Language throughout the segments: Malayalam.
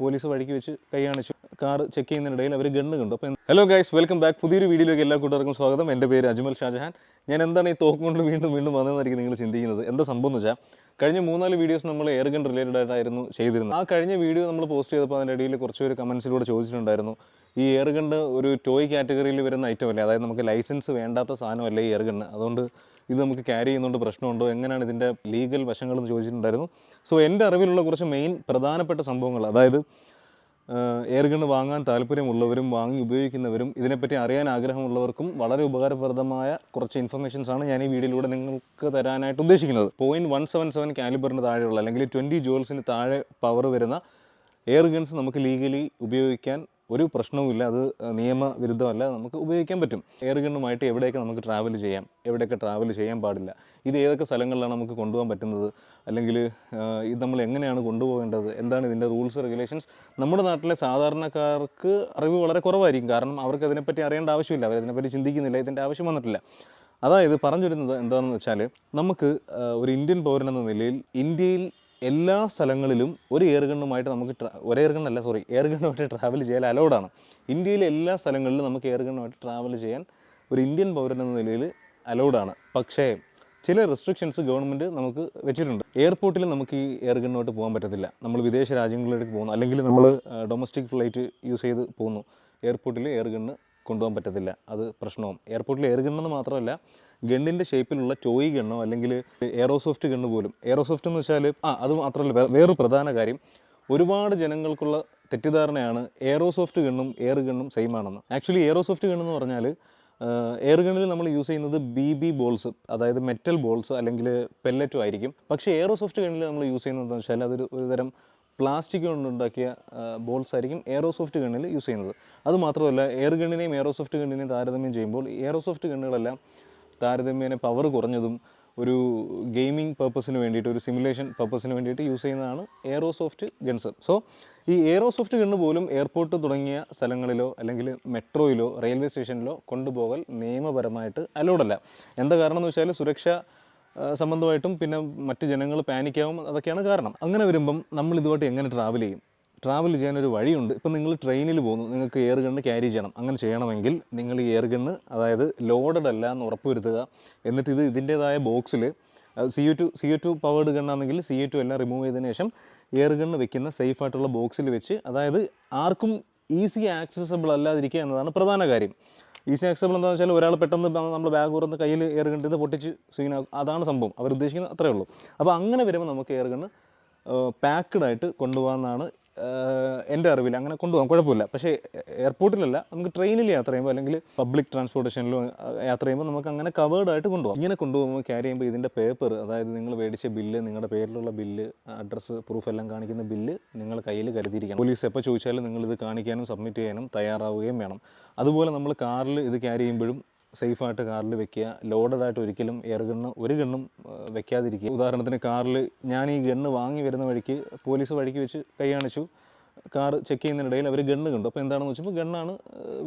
പോലീസ് വഴിക്ക് വെച്ച് കൈ കാണിച്ചു. കാർ ചെക്ക് ചെയ്യുന്നതിനിടയിൽ അവർ ഗണ്ണ് കണ്ടു. അപ്പോൾ ഹലോ ഗൈസ് വെൽക്കം ബാക്ക് പുതിയൊരു വീഡിയോയിലേക്ക് എല്ലാ കൂട്ടുകാർക്കും സ്വാഗതം. എന്റെ പേര് അജ്മൽ ഷാജഹാൻ. ഞാൻ എന്താണ് ഈ തോക്കുകൊണ്ട് വീണ്ടും വീണ്ടും വന്നതെന്നായിരിക്കും നിങ്ങൾ ചിന്തിക്കുന്നത്? എന്താ സംഭവം എന്ന് വെച്ചാൽ കഴിഞ്ഞ മൂന്നാൽ വീഡിയോസ് നമ്മൾ എയർഗൺ റിലേറ്റഡ് ആയിട്ടായിരുന്നു ചെയ്തിരുന്നത്. ആ കഴിഞ്ഞ വീഡിയോ നമ്മൾ പോസ്റ്റ് ചെയ്തപ്പോൾ അതിന്റെ ഇടയിൽ കുറച്ച് പേര് കമൻസിലൂടെ ചോദിച്ചിട്ടുണ്ടായിരുന്നു. ഈ എയർ ഗണ്ണ് ഒരു ടോയ് കാറ്റഗറിയിൽ വരുന്ന ഐറ്റം അല്ലേ? അതായത് നമുക്ക് ലൈസൻസ് വേണ്ടാത്ത സാധനമല്ലേ ഈ എയർ ഗണ്ണ് അതുകൊണ്ട് ഇത് നമുക്ക് ക്യാരി ചെയ്യുന്നതുകൊണ്ട് പ്രശ്നമുണ്ടോ? എങ്ങനെയാണ് ഇതിന്റെ ലീഗൽ വശങ്ങളെന്ന് ചോദിച്ചിട്ടുണ്ടായിരുന്നു. സോ എന്റെ അറിവിലുള്ള കുറച്ച് മെയിൻ പ്രധാനപ്പെട്ട സംഭവങ്ങൾ അതായത് എയർ ഗണ്ണ് വാങ്ങാൻ താല്പര്യമുള്ളവരും വാങ്ങി ഉപയോഗിക്കുന്നവരും ഇതിനെപ്പറ്റി അറിയാൻ ആഗ്രഹമുള്ളവർക്കും വളരെ ഉപകാരപ്രദമായ കുറച്ച് ഇൻഫർമേഷൻസ് ആണ് ഞാൻ ഈ വീഡിയോയിലൂടെ നിങ്ങൾക്ക് തരാനായിട്ട് ഉദ്ദേശിക്കുന്നത്. പോയിന്റ് വൺ സെവൻ സെവൻ കാലിബറിന് താഴെയുള്ള അല്ലെങ്കിൽ ട്വന്റി ജോൾസിന് താഴെ പവർ വരുന്ന എയർ ഗൺസ് നമുക്ക് ലീഗലി ഉപയോഗിക്കാൻ ഒരു പ്രശ്നവുമില്ല. അത് നിയമവിരുദ്ധമല്ല. നമുക്ക് ഉപയോഗിക്കാൻ പറ്റും. എയർ ഗണ്ണുമായിട്ട് എവിടെയൊക്കെ നമുക്ക് ട്രാവൽ ചെയ്യാം എവിടെയൊക്കെ ട്രാവൽ ചെയ്യാൻ പാടില്ല ഇത് ഏതൊക്കെ സ്ഥലങ്ങളിലാണ് നമുക്ക് കൊണ്ടുപോകാൻ പറ്റുന്നത് അല്ലെങ്കിൽ ഇത് നമ്മൾ എങ്ങനെയാണ് കൊണ്ടുപോകേണ്ടത് എന്താണ് ഇതിന്റെ റൂൾസ് റെഗുലേഷൻസ് നമ്മുടെ നാട്ടിലെ സാധാരണക്കാർക്ക് അറിവ് വളരെ കുറവായിരിക്കും. കാരണം അവർക്ക് അതിനെപ്പറ്റി അറിയേണ്ട ആവശ്യമില്ല. അവരതിനെപ്പറ്റി ചിന്തിക്കുന്നില്ല. ഇതിന്റെ ആവശ്യം വന്നിട്ടില്ല. അതായത് പറഞ്ഞു വരുന്നത് എന്താണെന്ന് വെച്ചാൽ നമുക്ക് ഒരു ഇന്ത്യൻ പൗരൻ എന്ന നിലയിൽ ഇന്ത്യയിൽ എല്ലാ സ്ഥലങ്ങളിലും ഒരു എയർഗണ്ണുമായിട്ട് നമുക്ക് ഒരു എയർ ഗണ്ണല്ല സോറി എയർ ഗണ്ണുമായിട്ട് ട്രാവൽ ചെയ്യാൻ അലൗഡാണ് ഇന്ത്യയിലെ എല്ലാ സ്ഥലങ്ങളിലും നമുക്ക് എയർ ഗണ്ണുമായിട്ട് ട്രാവൽ ചെയ്യാൻ ഒരു ഇന്ത്യൻ പൗരൻ എന്ന നിലയിൽ അലൗഡാണ് പക്ഷേ ചില റെസ്ട്രിക്ഷൻസ് ഗവൺമെന്റ് നമുക്ക് വെച്ചിട്ടുണ്ട്. എയർപോർട്ടിൽ നമുക്ക് ഈ എയർ ഗണ്ണുമായിട്ട് പോകാൻ പറ്റത്തില്ല. നമ്മൾ വിദേശ രാജ്യങ്ങളിലേക്ക് പോകുന്നു. അല്ലെങ്കിൽ നമ്മൾ ഡൊമസ്റ്റിക് ഫ്ലൈറ്റ് യൂസ് ചെയ്ത് പോകുന്നു. എയർപോർട്ടിൽ എയർ ഗണ്ണ് കൊണ്ടുപോകാൻ പറ്റത്തില്ല. അത് പ്രശ്നവും. എയർപോർട്ടിൽ എയർ ഗണ്ണെന്ന് മാത്രമല്ല ഗണ്ണിന്റെ ഷേപ്പിലുള്ള ടോയ് ഗണ്ണോ അല്ലെങ്കിൽ എയറോസോഫ്റ്റ് ഗണ്ണ് പോലും. എയറോസോഫ്റ്റ് എന്ന് വെച്ചാൽ ആ അത് മാത്രമല്ല വേറൊരു പ്രധാന കാര്യം. ഒരുപാട് ജനങ്ങൾക്കുള്ള തെറ്റിദ്ധാരണയാണ് എയറോസോഫ്റ്റ് ഗണ്ണും എയർ ഗണ്ണും സെയിം ആണെന്ന്. ആക്ച്വലി എയറോസോഫ്റ്റ് ഗണ്ണെന്ന് പറഞ്ഞാൽ എയർ ഗണ്ണിൽ നമ്മൾ യൂസ് ചെയ്യുന്നത് ബി ബി ബോൾസ് അതായത് മെറ്റൽ ബോൾസ് അല്ലെങ്കിൽ പെല്ലറ്റും ആയിരിക്കും. പക്ഷേ എയറോസോഫ്റ്റ് ഗണ്ണിൽ നമ്മൾ യൂസ് ചെയ്യുന്നത് വെച്ചാൽ അതൊരു ഒരു തരം പ്ലാസ്റ്റിക് കൊണ്ടുണ്ടാക്കിയ ബോൾസ് ആയിരിക്കും എയറോസോഫ്റ്റ് ഗണ്ണിൽ യൂസ് ചെയ്യുന്നത്. അത് മാത്രമല്ല എയർ ഗണ്ണിനെയും എയറോസോഫ്റ്റ് ഗണ്ണിനെയും താരതമ്യം ചെയ്യുമ്പോൾ എയറോസോഫ്റ്റ് ഗണ്ണുകളെല്ലാം താരതമ്യേന പവർ കുറഞ്ഞതും ഒരു ഗെയിമിംഗ് പർപ്പസിന് വേണ്ടിയിട്ട് ഒരു സിമുലേഷൻ പർപ്പസിന് വേണ്ടിയിട്ട് യൂസ് ചെയ്യുന്നതാണ് എയറോസോഫ്റ്റ് ഗൺസ്. സോ ഈ എയറോസോഫ്റ്റ് ഗണ്ണ് പോലും എയർപോർട്ട് തുടങ്ങിയ സ്ഥലങ്ങളിലോ അല്ലെങ്കിൽ മെട്രോയിലോ റെയിൽവേ സ്റ്റേഷനിലോ കൊണ്ടുപോകൽ നിയമപരമായിട്ട് അലോഡല്ല. എന്താ കാരണം എന്ന് വെച്ചാൽ സുരക്ഷ സംബന്ധമായിട്ടും പിന്നെ മറ്റ് ജനങ്ങൾ പാനിക്കാവും അതൊക്കെയാണ് കാരണം. അങ്ങനെ വരുമ്പം നമ്മൾ ഇതുമായിട്ട് എങ്ങനെ ട്രാവൽ ചെയ്യും? ട്രാവൽ ചെയ്യാനൊരു വഴിയുണ്ട്. ഇപ്പം നിങ്ങൾ ട്രെയിനിൽ പോകുന്നു. നിങ്ങൾക്ക് എയർ ഗണ്ണ് ക്യാരി ചെയ്യണം. അങ്ങനെ ചെയ്യണമെങ്കിൽ നിങ്ങൾ ഈ എയർ ഗണ്ണ് അതായത് ലോഡഡ് അല്ല എന്ന് ഉറപ്പുവരുത്തുക. എന്നിട്ട് ഇത് ഇതിന്റേതായ ബോക്സിൽ C U two C U two powered ഗണ്ണാണെങ്കിൽ C U two എല്ലാം റിമൂവ് ചെയ്തതിന് ശേഷം എയർ ഗണ്ണ് വെക്കുന്ന സേഫ് ആയിട്ടുള്ള ബോക്സിൽ വെച്ച് അതായത് ആർക്കും ഈസി ആക്സസബിൾ അല്ലാതിരിക്കുക എന്നതാണ് പ്രധാന കാര്യം. ഈസി ആക്സബിൾ എന്താണെന്ന് വെച്ചാൽ ഒരാൾ പെട്ടെന്ന് നമ്മൾ ബാഗ് തുറന്ന് കയ്യിൽ എയർ ഗണ്ണിത് പൊട്ടിച്ച് സീനാകും അതാണ് സംഭവം. അവർ ഉദ്ദേശിക്കുന്നത് അത്രേ ഉള്ളൂ. അപ്പോൾ അങ്ങനെ വരുമ്പോൾ നമുക്ക് എയർ ഗണ്ണ് പാക്ക്ഡ് ആയിട്ട് കൊണ്ടുപോകാമെന്നാണ് എന്റെ അറിവിൽ അങ്ങനെ കൊണ്ടുപോകാം. കുഴപ്പമില്ല. പക്ഷേ എയർപോർട്ടിലല്ല. നമുക്ക് ട്രെയിനിൽ യാത്ര ചെയ്യുമ്പോൾ അല്ലെങ്കിൽ പബ്ലിക് ട്രാൻസ്പോർട്ടേഷനിലും യാത്ര ചെയ്യുമ്പോൾ നമുക്ക് അങ്ങനെ കവേർഡ് ആയിട്ട് കൊണ്ടുപോകാം. ഇങ്ങനെ കൊണ്ടുപോകുമ്പോൾ ക്യാരി ചെയ്യുമ്പോൾ ഇതിന്റെ പേപ്പർ അതായത് നിങ്ങൾ മേടിച്ച ബില്ല് നിങ്ങളുടെ പേരിലുള്ള ബില്ല് അഡ്രസ്സ് പ്രൂഫ് എല്ലാം കാണിക്കുന്ന ബില്ല് നിങ്ങൾ കയ്യിൽ കരുതിയിരിക്കണം. പോലീസ് എപ്പോൾ ചോദിച്ചാലും നിങ്ങൾ ഇത് കാണിക്കാനും സബ്മിറ്റ് ചെയ്യാനും തയ്യാറാവുകയും വേണം. അതുപോലെ നമ്മൾ കാറിൽ ഇത് ക്യാരി ചെയ്യുമ്പോഴും സേഫായിട്ട് കാറിൽ വെക്കുക ലോഡഡ് ആയിട്ട് ഒരിക്കലും എയർ ഗണ്ണ് ഒരു ഗണ്ണും വെക്കാതിരിക്കുക. ഉദാഹരണത്തിന് കാറിൽ ഞാൻ ഈ ഗണ്ണ് വാങ്ങി വരുന്ന വഴിക്ക് പോലീസ് വഴിക്ക് വെച്ച് കൈ കാണിച്ചു കാർ ചെക്ക് ചെയ്യുന്നതിനിടയിൽ അവർ ഗണ്ണ് കണ്ടു. അപ്പോൾ എന്താണെന്ന് വെച്ചപ്പോൾ ഗണ്ണാണ്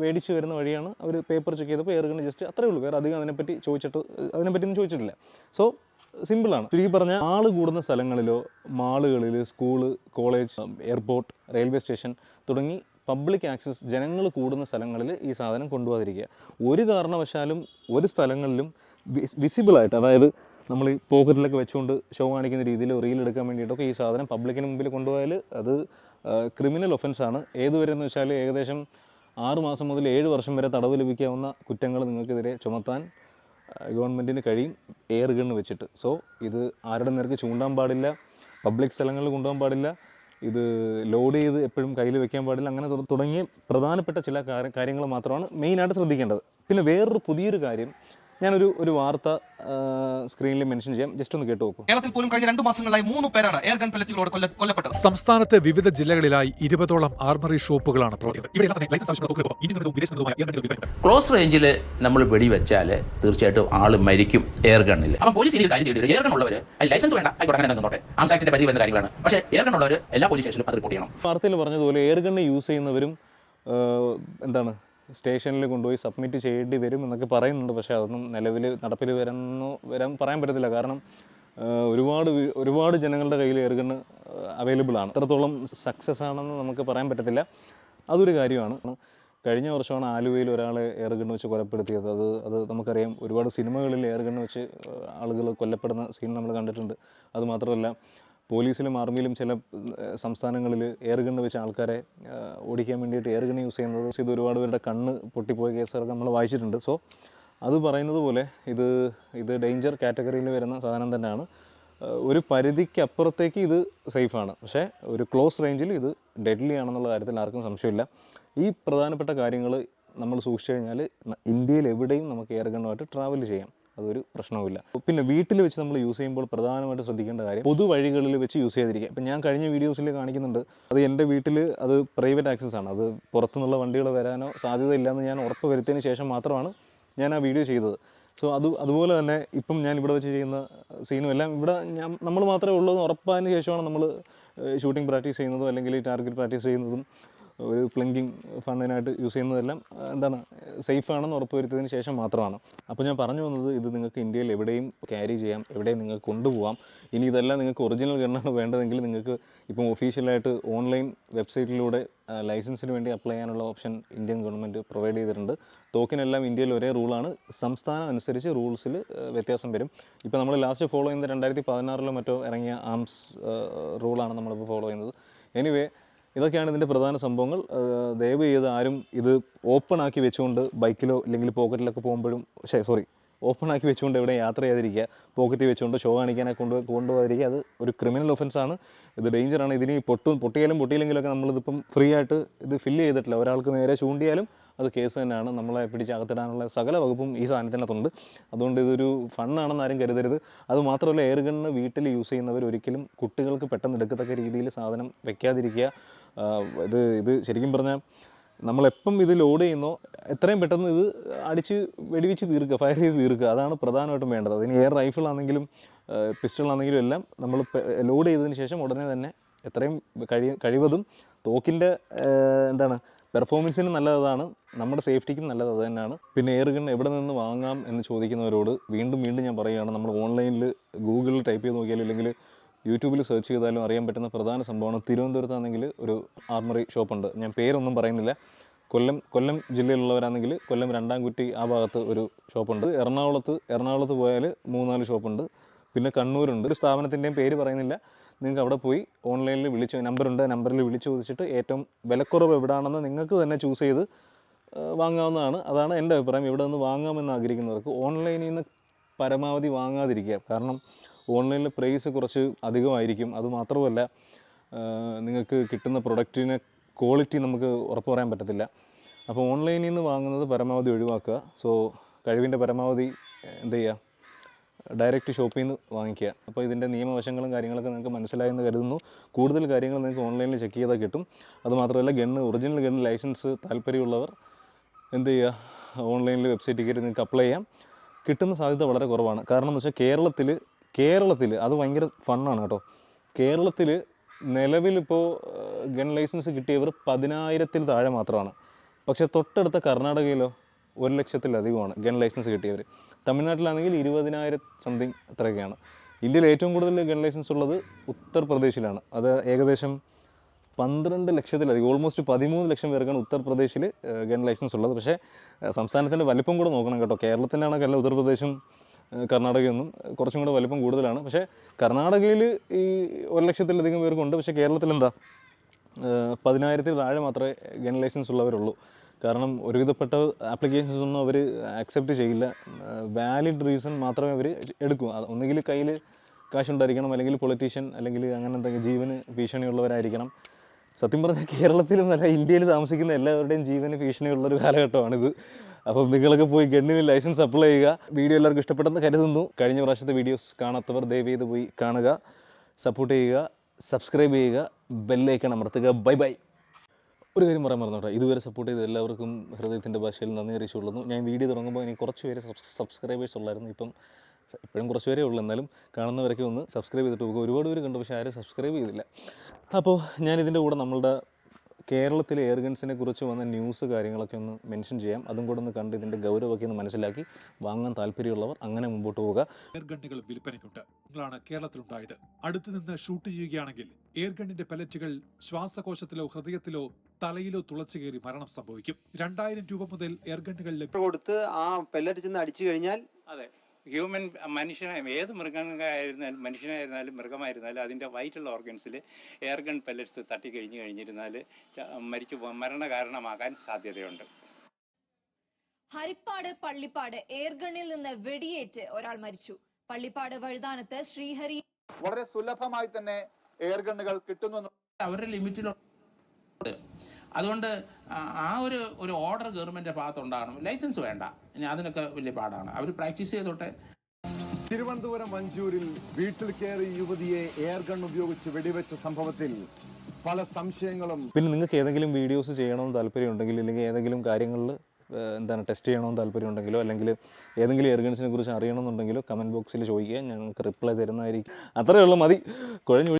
മേടിച്ച് വരുന്ന വഴിയാണ് അവർ പേപ്പർ ചെക്ക് ചെയ്തപ്പോൾ എയർ ഗണ്ണ് ജസ്റ്റ് അത്രേ ഉള്ളൂ. വേറെ അധികം അതിനെപ്പറ്റി ചോദിച്ചിട്ട് അതിനെപ്പറ്റി ഒന്നും ചോദിച്ചിട്ടില്ല. സോ സിമ്പിളാണ്. ചുരുക്കി പറഞ്ഞാൽ ആൾ കൂടുന്ന സ്ഥലങ്ങളിലോ മാളുകളിൽ school college airport railway station തുടങ്ങി പബ്ലിക് ആക്സസ് ജനങ്ങൾ കൂടുന്ന സ്ഥലങ്ങളിൽ ഈ സാധനം കൊണ്ടുപോകാതിരിക്കുക. ഒരു കാരണവശാലും ഒരു സ്ഥലങ്ങളിലും വിസിബിളായിട്ട് അതായത് നമ്മൾ ഈ പോക്കറ്റിലൊക്കെ വെച്ചുകൊണ്ട് ഷോ കാണിക്കുന്ന രീതിയിൽ റീൽ എടുക്കാൻ വേണ്ടിയിട്ടൊക്കെ ഈ സാധനം പബ്ലിക്കിന് മുമ്പിൽ കൊണ്ടുപോയാൽ അത് ക്രിമിനൽ ഒഫൻസാണ്. ഏതുവരെ എന്ന് വെച്ചാൽ ഏകദേശം ആറ് മാസം മുതൽ ഏഴ് വർഷം വരെ തടവ് ലഭിക്കാവുന്ന കുറ്റങ്ങൾ നിങ്ങൾക്കെതിരെ ചുമത്താൻ ഗവൺമെന്റിന് കഴിയും എയർ ഗൺ വെച്ചിട്ട്. സോ ഇത് ആരുടെ നേർക്ക് ചൂണ്ടാൻ പാടില്ല പബ്ലിക് സ്ഥലങ്ങളിൽ കൊണ്ടുപോകാൻ പാടില്ല ഇത് ലോഡ് ചെയ്ത് എപ്പോഴും കയ്യിൽ വെക്കാൻ പാടില്ല അങ്ങനെ തുട- തുടങ്ങിയ പ്രധാനപ്പെട്ട ചില കാര്യങ്ങൾ മാത്രമാണ് മെയിനായിട്ട് ശ്രദ്ധിക്കേണ്ടത്. പിന്നെ വേറൊരു പുതിയൊരു കാര്യം ഞാനൊരു ഒരു വാർത്ത സ്ക്രീനിൽ മെൻഷൻ ചെയ്യാം. ജസ്റ്റ് ഒന്ന് കേട്ടു നോക്കൂ. കേരളത്തിൽ പോലും കഴിഞ്ഞ രണ്ട് മാസങ്ങളായി മൂന്ന് പേരാണ് എയർ ഗൺ പെല്ലറ്റുകളോട് കൊല്ല- കൊല്ലപ്പെട്ടത്. സംസ്ഥാനത്തെ വിവിധ ജില്ലകളിലായി ഇരുപതോളം ആർമറി ഷോപ്പുകളാണ് ക്ലോസ് റേഞ്ചിൽ നമ്മൾ വെടിവെച്ചാൽ തീർച്ചയായിട്ടും ആൾ മരിക്കും എയർ ഗണ്ണിൽ അപ്പം പോലീസ് ഇനി ഒരു കാര്യം ചെയ്യേണ്ടി എയർ ഗൺ ഉള്ളവർ ലൈസൻസ് വേണ്ട ആയിക്കോട്ടെ അങ്ങനെ നിന്നോട്ടെ ആംസ് ആക്ടിന്റെ പരിധി വരുന്ന കാര്യങ്ങളാണ്. പക്ഷേ എയർ ഗൺ ഉള്ളവർ എല്ലാ പോലീസ് സ്റ്റേഷനിലും അത് റിപ്പോർട്ട് ചെയ്യണം. വാർത്തയിൽ പറഞ്ഞതുപോലെ എയർ ഗണ്ണ് യൂസ് ചെയ്യുന്നവരും എന്താണ് സ്റ്റേഷനിൽ കൊണ്ടുപോയി സബ്മിറ്റ് ചെയ്യേണ്ടി വരും എന്നൊക്കെ പറയുന്നുണ്ട്. പക്ഷേ അതൊന്നും നിലവിൽ നടപ്പിൽ വരുന്നു വരാൻ പറയാൻ പറ്റത്തില്ല. കാരണം ഒരുപാട് ഒരുപാട് ജനങ്ങളുടെ കയ്യിൽ എയർഗണ്ണ് അവൈലബിൾ ആണ്. അത്രത്തോളം സക്സസ് ആണെന്ന് നമുക്ക് പറയാൻ പറ്റത്തില്ല. അതൊരു കാര്യമാണ്. കഴിഞ്ഞ വർഷമാണ് ആലുവയിൽ ഒരാളെ എയർഗണ് വെച്ച് കൊലപ്പെടുത്തിയത്. അത് അത് നമുക്കറിയാം. ഒരുപാട് സിനിമകളിൽ എയർഗണ് വെച്ച് ആളുകൾ കൊല്ലപ്പെടുന്ന സീൻ നമ്മൾ കണ്ടിട്ടുണ്ട്. അതുമാത്രമല്ല പോലീസിലും ആർമിയിലും ചില സംസ്ഥാനങ്ങളിൽ എയർഗണ്ണ് വെച്ച് ആൾക്കാരെ ഓടിക്കാൻ വേണ്ടിയിട്ട് എയർഗൺ യൂസ് ചെയ്യുന്നത് ഇത് ഒരുപാട് പേരുടെ കണ്ണ് പൊട്ടിപ്പോയ കേസുകളൊക്കെ നമ്മൾ വായിച്ചിട്ടുണ്ട്. സോ അത് പറയുന്നത് പോലെ ഇത് ഇത് ഡേഞ്ചർ കാറ്റഗറിയിൽ വരുന്ന സാധനം തന്നെയാണ്. ഒരു പരിധിക്ക് അപ്പുറത്തേക്ക് ഇത് സേഫാണ്. പക്ഷേ ഒരു ക്ലോസ് റേഞ്ചിൽ ഇത് ഡെഡ്ലി ആണെന്നുള്ള കാര്യത്തിൽ ആർക്കും സംശയമില്ല. ഈ പ്രധാനപ്പെട്ട കാര്യങ്ങൾ നമ്മൾ സൂക്ഷിച്ചു കഴിഞ്ഞാൽ ഇന്ത്യയിൽ എവിടെയും നമുക്ക് എയർഗണ്ണുമായിട്ട് ട്രാവൽ ചെയ്യാം. അതൊരു പ്രശ്നവുമില്ല. പിന്നെ വീട്ടിൽ വെച്ച് നമ്മൾ യൂസ് ചെയ്യുമ്പോൾ പ്രധാനമായിട്ട് ശ്രദ്ധിക്കേണ്ട കാര്യം പൊതുവഴികളിൽ വെച്ച് യൂസ് ചെയ്തിരിക്കുക. ഇപ്പം ഞാൻ കഴിഞ്ഞ വീഡിയോസിൽ കാണിക്കുന്നുണ്ട്. അത് എന്റെ വീട്ടിൽ അത് പ്രൈവറ്റ് ആക്സസ് ആണ്. അത് പുറത്തുനിന്നുള്ള വണ്ടികൾ വരാനോ സാധ്യതയില്ലെന്ന് ഞാൻ ഉറപ്പ് വരുത്തിയതിന് ശേഷം മാത്രമാണ് ഞാൻ ആ വീഡിയോ ചെയ്തത്. സോ അത് അതുപോലെ തന്നെ ഇപ്പം ഞാൻ ഇവിടെ വെച്ച് ചെയ്യുന്ന സീനും എല്ലാം ഇവിടെ ഞാൻ നമ്മൾ മാത്രമേ ഉള്ളൂ എന്ന് ഉറപ്പായതിന് ശേഷമാണ് നമ്മൾ ഷൂട്ടിംഗ് പ്രാക്ടീസ് ചെയ്യുന്നതും അല്ലെങ്കിൽ ടാർഗറ്റ് പ്രാക്ടീസ് ചെയ്യുന്നതും ഒരു പ്ലങ്കിങ് ഫണ്ടിനായിട്ട് യൂസ് ചെയ്യുന്നതെല്ലാം എന്താണ് സേഫ് ആണെന്ന് ഉറപ്പുവരുത്തിയതിന് ശേഷം മാത്രമാണ്. അപ്പോൾ ഞാൻ പറഞ്ഞു വന്നത് ഇത് നിങ്ങൾക്ക് ഇന്ത്യയിൽ എവിടെയും ക്യാരി ചെയ്യാം എവിടെയും നിങ്ങൾക്ക് കൊണ്ടുപോകാം ഇനി ഇതെല്ലാം നിങ്ങൾക്ക് ഒറിജിനൽ ഗണ്ണാണ് വേണ്ടതെങ്കിൽ നിങ്ങൾക്ക് ഇപ്പം ഒഫീഷ്യലായിട്ട് ഓൺലൈൻ വെബ്സൈറ്റിലൂടെ ലൈസൻസിന് വേണ്ടി അപ്ലൈ ചെയ്യാനുള്ള ഓപ്ഷൻ ഇന്ത്യൻ ഗവൺമെന്റ് പ്രൊവൈഡ് ചെയ്തിട്ടുണ്ട്. തോക്കിനെല്ലാം ഇന്ത്യയിൽ ഒരേ റൂളാണ്. സംസ്ഥാനം അനുസരിച്ച് റൂൾസിൽ വ്യത്യാസം വരും. ഇപ്പോൾ നമ്മൾ ലാസ്റ്റ് ഫോളോ ചെയ്യുന്നത് രണ്ടായിരത്തി പതിനാറിലോ മറ്റോ ഇറങ്ങിയ ആംസ് റൂളാണ് നമ്മളിപ്പോൾ ഫോളോ ചെയ്യുന്നത്. എനിവേ ഇതൊക്കെയാണ് ഇതിന്റെ പ്രധാന സംഭവങ്ങൾ. ദയവ് ചെയ്ത് ആരും ഇത് ഓപ്പൺ ആക്കി വെച്ചുകൊണ്ട് ബൈക്കിലോ ഇല്ലെങ്കിൽ പോക്കറ്റിലൊക്കെ പോകുമ്പോഴും സോറി ഓപ്പൺ ആക്കി വെച്ചുകൊണ്ട് എവിടെ യാത്ര ചെയ്യാതിരിക്കുക. പോക്കറ്റിൽ വെച്ചുകൊണ്ട് ഷോ കാണിക്കാനൊക്കെ കൊണ്ട് കൊണ്ടുപോകാതിരിക്കുക. അത് ഒരു ക്രിമിനൽ ഒഫൻസാണ് ഇത് ഡേഞ്ചറാണ് ഇതിന് പൊട്ടും പൊട്ടിയാലും പൊട്ടിയില്ലെങ്കിലൊക്കെ നമ്മളിതിപ്പം ഫ്രീ ആയിട്ട് ഇത് ഫില്ല് ചെയ്തിട്ടില്ല. ഒരാൾക്ക് നേരെ ചൂണ്ടിയാലും അത് കേസ് തന്നെയാണ്. നമ്മളെ പിടിച്ച് അകത്തിടാനുള്ള സകല വകുപ്പും ഈ സാധനത്തിനകത്തുണ്ട്. അതുകൊണ്ട് ഇതൊരു ഫണ്ണാണെന്ന് ആരും കരുതരുത്. അത് മാത്രമല്ല എയർ ഗണ്ണ് വീട്ടിൽ യൂസ് ചെയ്യുന്നവർ ഒരിക്കലും കുട്ടികൾക്ക് പെട്ടെന്ന് എടുക്കത്തക്ക രീതിയിൽ സാധനം വെക്കാതിരിക്കുക. ഇത് ഇത് ശരിക്കും പറഞ്ഞാൽ നമ്മളെപ്പം ഇത് ലോഡ് ചെയ്യുന്നോ എത്രയും പെട്ടെന്ന് ഇത് അടിച്ച് വെടിവെച്ച് തീർക്കുക ഫയർ ചെയ്ത് തീർക്കുക അതാണ് പ്രധാനമായിട്ടും വേണ്ടത്. അതിന് എയർ പിസ്റ്റൾ ആണെങ്കിലും എല്ലാം നമ്മൾ ലോഡ് ചെയ്തതിന് ശേഷം ഉടനെ തന്നെ എത്രയും കഴി കഴിവതും തോക്കിന്റെ എന്താണ് പെർഫോമൻസിന് നല്ലതാണ് നമ്മുടെ സേഫ്റ്റിക്കും നല്ലത് അത് തന്നെയാണ്. പിന്നെ എയർ ഗൺ എവിടെ നിന്ന് വാങ്ങാം എന്ന് ചോദിക്കുന്നവരോട് വീണ്ടും വീണ്ടും ഞാൻ പറയുകയാണ് നമ്മൾ ഓൺലൈനിൽ ഗൂഗിളിൽ ടൈപ്പ് ചെയ്ത് നോക്കിയാൽ ഇല്ലെങ്കിൽ യൂട്യൂബിൽ സെർച്ച് ചെയ്താലും അറിയാൻ പറ്റുന്ന പ്രധാന സംഭവമാണ് തിരുവനന്തപുരത്താണെങ്കിൽ ഒരു ആർമറി ഷോപ്പുണ്ട് ഞാൻ പേരൊന്നും പറയുന്നില്ല. കൊല്ലം കൊല്ലം ജില്ലയിലുള്ളവരാണെങ്കിൽ കൊല്ലം രണ്ടാംകുറ്റി ആ ഭാഗത്ത് ഒരു ഷോപ്പുണ്ട് എറണാകുളത്ത് എറണാകുളത്ത് പോയാൽ മൂന്നാൽ ഷോപ്പുണ്ട് പിന്നെ കണ്ണൂരുണ്ട്. ഒരു സ്ഥാപനത്തിന്റെയും പേര് പറയുന്നില്ല. നിങ്ങൾക്ക് അവിടെ പോയി ഓൺലൈനിൽ വിളിച്ച് നമ്പറുണ്ട് നമ്പറിൽ വിളിച്ച് ചോദിച്ചിട്ട് ഏറ്റവും വിലക്കുറവ് എവിടെയാണെന്ന് നിങ്ങൾക്ക് തന്നെ ചൂസ് ചെയ്ത് വാങ്ങാവുന്നതാണ്. അതാണ് എന്റെ അഭിപ്രായം. ഇവിടെ നിന്ന് വാങ്ങാമെന്ന് ആഗ്രഹിക്കുന്നവർക്ക് ഓൺലൈനിൽ നിന്ന് പരമാവധി വാങ്ങാതിരിക്കുക. കാരണം ഓൺലൈനിൽ പ്രൈസ് കുറച്ച് അധികമായിരിക്കും. അതുമാത്രമല്ല മാത്രമല്ല നിങ്ങൾക്ക് കിട്ടുന്ന പ്രൊഡക്റ്റിന് ക്വാളിറ്റി നമുക്ക് ഉറപ്പ് പറയാൻ പറ്റത്തില്ല. അപ്പോൾ ഓൺലൈനിൽ നിന്ന് വാങ്ങുന്നത് പരമാവധി ഒഴിവാക്കുക. സോ കഴിവിന്റെ പരമാവധി എന്ത് ചെയ്യുക? ഡയറക്റ്റ് ഷോപ്പിൽ നിന്ന് വാങ്ങിക്കുക. അപ്പോൾ ഇതിന്റെ നിയമവശങ്ങളും കാര്യങ്ങളൊക്കെ നിങ്ങൾക്ക് മനസ്സിലായെന്ന് കരുതുന്നു. കൂടുതൽ കാര്യങ്ങൾ നിങ്ങൾക്ക് ഓൺലൈനിൽ ചെക്ക് ചെയ്താൽ കിട്ടും. അതുമാത്രമല്ല ഗണ്ണ് ഒറിജിനൽ ഗണ്ണ് ലൈസൻസ് താല്പര്യമുള്ളവർ എന്ത് ചെയ്യുക? ഓൺലൈനിൽ വെബ്സൈറ്റിൽ കയറി നിങ്ങൾക്ക് അപ്ലൈ ചെയ്യാം. കിട്ടുന്ന സാധ്യത വളരെ കുറവാണ്. കാരണം എന്ന് വെച്ചാൽ കേരളത്തിൽ കേരളത്തിൽ അത് ഭയങ്കര ഫണ്ണാണ് കേട്ടോ. കേരളത്തിൽ നിലവിലിപ്പോൾ ഗൺ ലൈസൻസ് കിട്ടിയവർ പതിനായിരത്തിൽ താഴെ മാത്രമാണ്. പക്ഷേ തൊട്ടടുത്ത കർണാടകയിലോ ഒരു ലക്ഷത്തിലധികമാണ് ഗൺ ലൈസൻസ് കിട്ടിയവർ തമിഴ്നാട്ടിലാണെങ്കിൽ ഇരുപതിനായിരം സംതിങ് അത്രയൊക്കെയാണ്. ഇന്ത്യയിൽ ഏറ്റവും കൂടുതൽ ഗൺ ലൈസൻസ് ഉള്ളത് ഉത്തർപ്രദേശിലാണ്. അത് ഏകദേശം പന്ത്രണ്ട് ലക്ഷത്തിലധികം ഓൾമോസ്റ്റ് പതിമൂന്ന് ലക്ഷം പേർക്കാണ് ഉത്തർപ്രദേശിൽ ഗൺ ലൈസൻസ് ഉള്ളത്. പക്ഷേ സംസ്ഥാനത്തിന്റെ വലിപ്പം കൂടെ നോക്കണം കേട്ടോ. കേരളത്തിന്റെ കണക്കല്ല ഉത്തർപ്രദേശും കർണാടകയൊന്നും കുറച്ചും കൂടെ വലിപ്പം കൂടുതലാണ്. പക്ഷേ കർണാടകയിൽ ഈ ഒരു ലക്ഷത്തിലധികം പേർക്കുണ്ട് പക്ഷേ കേരളത്തിൽ എന്താ പതിനായിരത്തിൽ താഴെ മാത്രമേ ഗൺ ലൈസൻസ് ഉള്ളവരുള്ളൂ. കാരണം ഒരുവിധപ്പെട്ട ആപ്ലിക്കേഷൻസ് ഒന്നും അവർ അക്സെപ്റ്റ് ചെയ്യില്ല. വാലിഡ് റീസൺ മാത്രമേ അവർ എടുക്കൂ. ഒന്നുകിൽ കയ്യിൽ കാശുണ്ടായിരിക്കണം. അല്ലെങ്കിൽ പൊളിറ്റീഷ്യൻ അല്ലെങ്കിൽ അങ്ങനെ എന്തെങ്കിലും ജീവന് ഭീഷണിയുള്ളവരായിരിക്കണം. സത്യം പറഞ്ഞാൽ കേരളത്തിൽ നല്ല ഇന്ത്യയിൽ താമസിക്കുന്ന എല്ലാവരുടെയും ജീവന് ഭീഷണിയുള്ളൊരു കാലഘട്ടമാണിത്. അപ്പം നിങ്ങളൊക്കെ പോയി ഗണ്ണിന് ലൈസൻസ് അപ്ലൈ ചെയ്യുക. വീഡിയോ എല്ലാവർക്കും ഇഷ്ടപ്പെട്ടെന്ന് കരുതുന്നു. കഴിഞ്ഞ പ്രാവശ്യത്തെ വീഡിയോസ് കാണാത്തവർ ദയവ് ചെയ്ത് പോയി കാണുക. സപ്പോർട്ട് ചെയ്യുക. സബ്സ്ക്രൈബ് ചെയ്യുക. ബെല്ലൈക്കൺ അമർത്തുക. Bye bye. ഒരു കാര്യം പറയാൻ മറന്നോട്ടെ ഇതുവരെ സപ്പോർട്ട് ചെയ്ത എല്ലാവർക്കും ഹൃദയത്തിന്റെ ഭാഷയിൽ നന്ദി അറിയിച്ചുകൊള്ളുന്നു. ഞാൻ വീഡിയോ തുടങ്ങുമ്പോൾ എനിക്ക് കുറച്ച് പേര് സബ്സ്ക്രൈബേഴ്സ് ഉള്ളായിരുന്നു. ഇപ്പം ഇപ്പോഴും കുറച്ച് പേരേ ഉള്ളൂ. എന്നാലും കാണുന്നവരൊക്കെ ഒന്ന് സബ്സ്ക്രൈബ് ചെയ്തിട്ട് പോകുക ഒരുപാട് പേര് കണ്ടു പക്ഷേ ആരും സബ്സ്ക്രൈബ് ചെയ്തില്ല. അപ്പോൾ ഞാൻ ഇതിന്റെ കൂടെ നമ്മളുടെ കേരളത്തിലെ എയർഗൺസിനെ കുറിച്ച് വന്ന ന്യൂസ് കാര്യങ്ങളൊക്കെ ഒന്ന് മെൻഷൻ ചെയ്യാം. അതും കൂടെ ഒന്ന് കണ്ട് ഇതിന്റെ ഗൗരവമൊക്കെ ഒന്ന് മനസ്സിലാക്കി വാങ്ങാൻ താല്പര്യമുള്ളവർ അങ്ങനെ മുമ്പോട്ട് പോവുക. എയർഗണ്ണുകൾ വിൽപ്പനയ്ക്കുണ്ട്. ാണ് കേരളത്തിലുണ്ടായത്. അടുത്തു നിന്ന് ഷൂട്ട് ചെയ്യുകയാണെങ്കിൽ എയർഗണ്ണിന്റെ പെലറ്റുകൾ ശ്വാസകോശത്തിലോ ഹൃദയത്തിലോ തലയിലോ തുളച്ചു കയറി മരണം സംഭവിക്കും. രണ്ടായിരം രൂപ മുതൽ എയർഗണ്ണുകൾ കൊടുത്ത് ആ പെല്ലറ്റ് ചെന്ന് അടിച്ചു കഴിഞ്ഞാൽ അതെ. ഹ്യൂമൻ മനുഷ്യനായ ഏത് മൃഗങ്ങളായിരുന്നാലും മനുഷ്യനായിരുന്നാലും മൃഗമായിരുന്നാലും അതിന്റെ വയറ്റുള്ള ഓർഗൻസിൽ എയർഗൺ പെല്ലറ്റ്സ് തട്ടി കഴിഞ്ഞ് കഴിഞ്ഞിരുന്നാൽ മരിച്ചു മരണകാരണമാകാൻ മരണ കാരണമാകാൻ സാധ്യതയുണ്ട്. ഹരിപ്പാട് പള്ളിപ്പാട് എയർഗണിൽ നിന്ന് വെടിയേറ്റ് ഒരാൾ മരിച്ചു. പള്ളിപ്പാട് വഴുതാനത്ത് ശ്രീഹരി വളരെ സുലഭമായി തന്നെ എയർഗണ്ണുകൾ കിട്ടുന്നു അവരുടെ ലിമിറ്റിൽ അതുകൊണ്ട് ആ- ആ ഒരു ഒരു ഓർഡർ ഗവൺമെന്റിന്റെ ഭാഗത്തുണ്ടാകണം. ലൈസൻസ് വേണ്ട. ഇനി അതിനൊക്കെ വലിയ പാടാണ്. അവർ പ്രാക്ടീസ് ചെയ്തോട്ടെ. തിരുവനന്തപുരം വഞ്ചൂരിൽ വീട്ടിൽ കയറി യുവതിയെ എയർ ഗൺ ഉപയോഗിച്ച് വെടിവെച്ച സംഭവത്തിൽ പല സംശയങ്ങളും. പിന്നെ നിങ്ങൾക്ക് ഏതെങ്കിലും വീഡിയോസ് ചെയ്യണമെന്ന് താല്പര്യമുണ്ടെങ്കിൽ അല്ലെങ്കിൽ ഏതെങ്കിലും കാര്യങ്ങളിൽ എന്താണ് ടെസ്റ്റ് ചെയ്യണമെന്ന് താല്പര്യമുണ്ടെങ്കിലോ അല്ലെങ്കിൽ ഏതെങ്കിലും എയർ ഗൺസിനെ കുറിച്ച് അറിയണമെന്നുണ്ടെങ്കിലോ കമന്റ് ബോക്സിൽ ചോദിക്കുക. ഞങ്ങൾക്ക് റിപ്ലൈ തരുന്നതായിരിക്കും. അത്രയേ ഉള്ളൂ. മതി. കുഴഞ്ഞു